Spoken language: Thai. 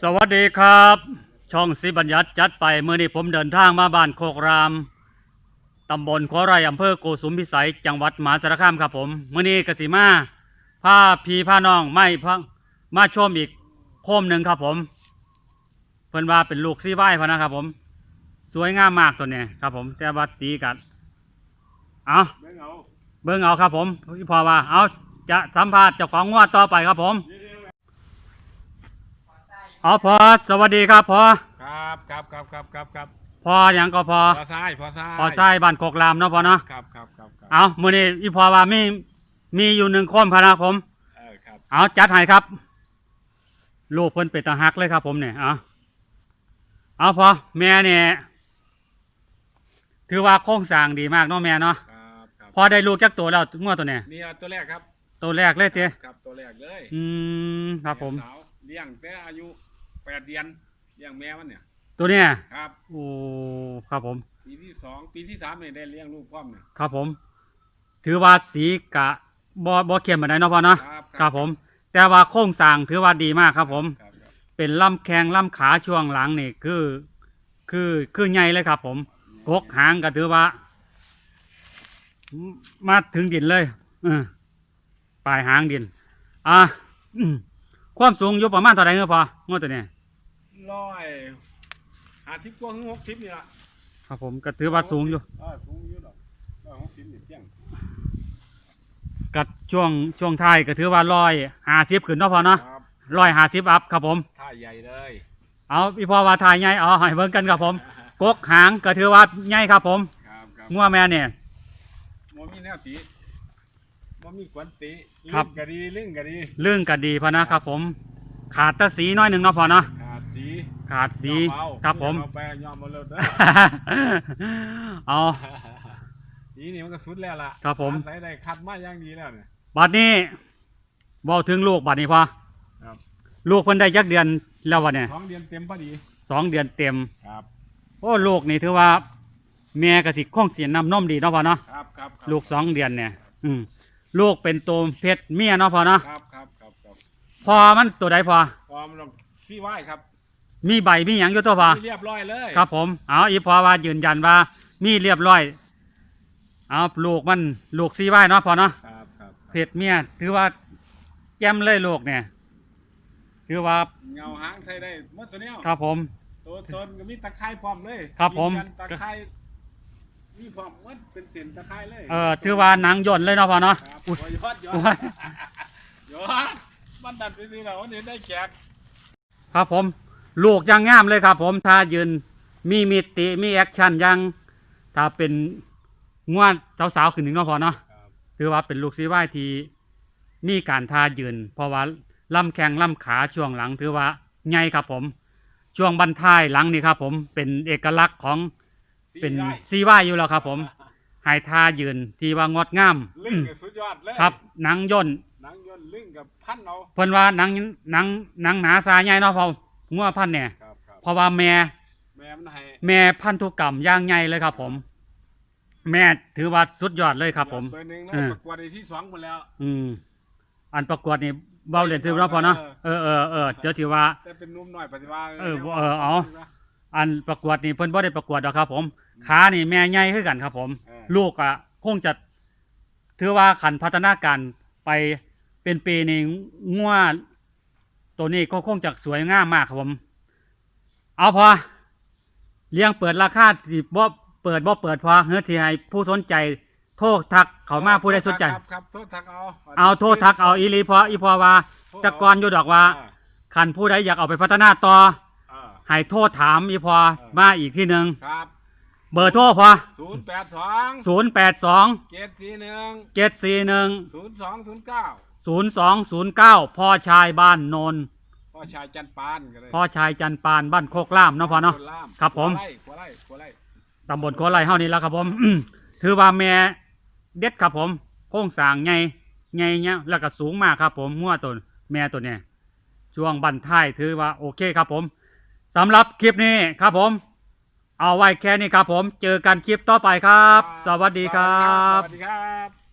สวัสดีครับ ช่องสิบัญญัติจัดไปเมื่อนี้ผมเดินทางมาบ้านโคกรามตำบลโคไรอำเภอโกสุมพิสัยจังหวัดมหาสารคามครับผมเมื่อนี้กสิมาพาพี่พาน้องไม่พามาชมอีกโคมหนึ่งครับผมเพิ่นว่าเป็นลูกซีไว้พะนะครับผม สวยงามมากตัวเนี้ครับ ผมแต่วัดสีกัดเอาไม่เอาเบิ่งเอาครับผมพี่พอว่าเอาจะสัมภาษณ์เจ้าของงวดต่อไปครับผมเอาพอสวัสดีครับพอครับครับครับครับครับครับพออย่างก็พอพอซ้ายพอซ้ายพอใช้บ้านโคกรามเนาะพอเนาะครับครับครับครับเอามื้อนี้พี่พอว่ามีมีอยู่หนึ่งคนพะนะผมเออครับเอาจัดให้ครับ ลูกเพิ่นเป็นตาฮักเลยครับ ผมเนี่ยเอาเอาพอแม่เนี่ยถือว่าโครงสร้างดีมากเนาะแม่เนาะครับครับพอได้ลูกจักตัวแล้วงวดตัวเนี่ยนี่เอาตัวแรกครับ ตัวแรกเลยเต้ครับตัวแรกเลย อืมครับผมสาวเลี้ยงแต่อายุ แปดเดือนเลี้ยงแม่มันเนี่ย ตัวเนี้ยครับ โอ้ครับผม ปีที่สองปีที่สามเนี่ยได้เลี้ยงลูกพร้อมเนี่ย ครับผม ถือว่าสีกะบอบอเข้มเหมือนไดเนาะพ่อเนาะครับ ครับผม แต่ว่าโครงสร้างถือว่าดีมากครับผม ครับครับเป็นลำแข้งลำขาช่วงหลังนี่คือ คือคือใหญ่เลยครับ ผมกกหางก็ถือว่า มาถึงดินเลยเออปลายหางดิน อะอืมความสูงอยู่ประมาณเท่าไหร่เงี้ยพองวดตัวเนี้ย ร้อยห้าทิพกว่าถึงหกทิพนี่ละครับผมก็ถือว่าสูงอยู่เออสูงอยู่ดอกร้อยหกทิพนี่เที่ยงกับช่วงช่วงท้ายก็ถือว่าร้อยห้าสิบขึ้นเนาะพอเนาะครับร้อยห้าสิบอัพครับผม ท่าใหญ่เลยเอาพี่พ่อว่าทายใหญ่เอาให้เบิ่งกันครับผม กกหางก็ถือว่าใหญ่ครับผมครับครับงัวแม่เนี่ยบ่มีแนวตีบ่มีกวนตีครับลึ่งก็ดีลึ่งก็ดี เรื่องก็ดีพอนะครับผม ขาดแตะสีน้อยหนึ่งเนาะพอเนาะขาดสี ขาดสียอมเอาครับผม เอาไปยอมมาเลยเด้อ เอาสีนี่มันก็สุดแล้วล่ะครับผมใส่ได้คัดมาอย่างดีแล้วเนี่ย บัดนี้บอกถึงลูกบัดนี้พอครับ ลูกเพิ่นได้จักเดือนแล้ววะเนี่ยท้องเดือนเต็มพอดีสองเดือนเต็ม ครับ โอ้ลูกนี่ถือว่าแม่กสิคงเสียนำนมดีเนาะพอเนาะครับครับครับลูกสองเดือนเนี่ย อืมลูกเป็นตัวเพชรเมียเนาะพอเนาะครับครับครับครับพอมันตัวใดพอพร้อมลงซี่ไหว้ครับ มีใบมีหยังอยู่ตัวพอเรียบร้อยเลยครับผมเอาอีพอว่ายืนยันว่า มีเรียบร้อย เอาลูกมันลูกซีไว้เนาะพอเนาะครับครับเพชรเมียถือว่าแจ่มเลยลูกเนี่ยถือว่าเงาหางใส่ได้หมดตัวเนี้ยครับผมตัวตนก็มีตะไคร้พร้อมเลยครับผมยืนยันตะไคร้มีพร้อมหมดเป็นเส้นตะไคร้เลยเออถือว่าหนังย่นเลยเนาะพอเนาะครับอุ๊ยยอดยอโอ้ดยยอดมันดันไปนี่แล้ววันนี้ได้แขกครับผม ลูกยังงามเลยครับผมถ้ายืนมีมิติมีแอคชั่นยังถ้าเป็นงวดสาวๆขึ้นหนึ่งเนาะพอเนาะครับถือว่าเป็นลูกซีไว้ที่มีการท่ายืน เพราะว่าลำแข้งลำขาช่วงหลัง ถือว่าใหญ่ครับผม ช่วงบันท้ายหลังนี่ครับ ผมเป็นเอกลักษณ์ของเป็นได้ซีไว้อยู่แล้วครับ ผมให้ท่ายืนที่ว่างดงามลึ่งกับสุดยอดเลยครับหนังย่นหนังยนต์ลึ่งกับพันเอาเพิ่นว่าหนังหนังหนังหนาสายใหญ่เนาะพอ งัวพันธุ์เนี่ยครับครับเพราะว่าแม่แม่มันให้แม่พันธุกรรมอย่างใหญ่เลยครับ ผม แม่ถือว่าสุดยอดเลยครับ ผม เบอร์หนึ่งเอแล้วอประกวดในที่สองหมดแล้ว อืม อันประกวดนี่เบาเหรียญถือว่าพอเนาะเออเออเออเดี๋ยวถือว่า แต่เป็นหนุ่มหน่อยปฏิวัติเออบ่เออเอา อันประกวดนี่เพิ่นบ่ได้ประกวดดอกครับ ผมขานี่แม่ใหญ่คือกันครับ ผม เออลูกอะคงจะถือว่าขันพัฒนาการไปเป็นปีนี่งัว ตัวนี้ก็คงจะสวยงามมากครับผม เอาพอเลี้ยงเปิดราคาสิบ่เปิดบ่เปิดพอเฮ้ยที่ให้ผู้สนใจ โทรทักเขามาผู้ใดสนใจ ครับครับโทษทักเอาเอาโทษทักเอาอีหลีพออีพอว่าแตะกอนอยู่ดอกว่าเออคันผู้ใดอยากเอาไปพัฒนาต่อเออให้โทษถามอีพอมาอีกที่หนึ่งครับเบอร์โทรพอศูนย์แปดสองศูนย์แปดสองเจ็ดสี่หนึ่งเจ็ดสี่หนึ่งศูนย์สองศูนย์เก้าศูนย์สองศูนย์เก้าพ่อชายบ้านโนน พ่อชายจันปานก็เลยพ่อชายจันปานบ้านโคกล่ามเนาะพอเนาะคล่มครับผมหัวไร่หัวไร่หัวไร่ตำบลโคไลเฮานี่แล้วครับผม ถือว่าแม่เด็ดครับผมโค้งสร้างไงไงเนี่ยแล้วก็สูงมากครับผมมั่วตัวแม่ตัวเนี้ยช่วงบันท้ายถือว่าโอเคครับผมสำหรับคลิปนี้ครับผม เอาไว้แค่นี้ครับผม เจอกันคลิปต่อไปครับ สวัสดีครับ สวัสดีครับ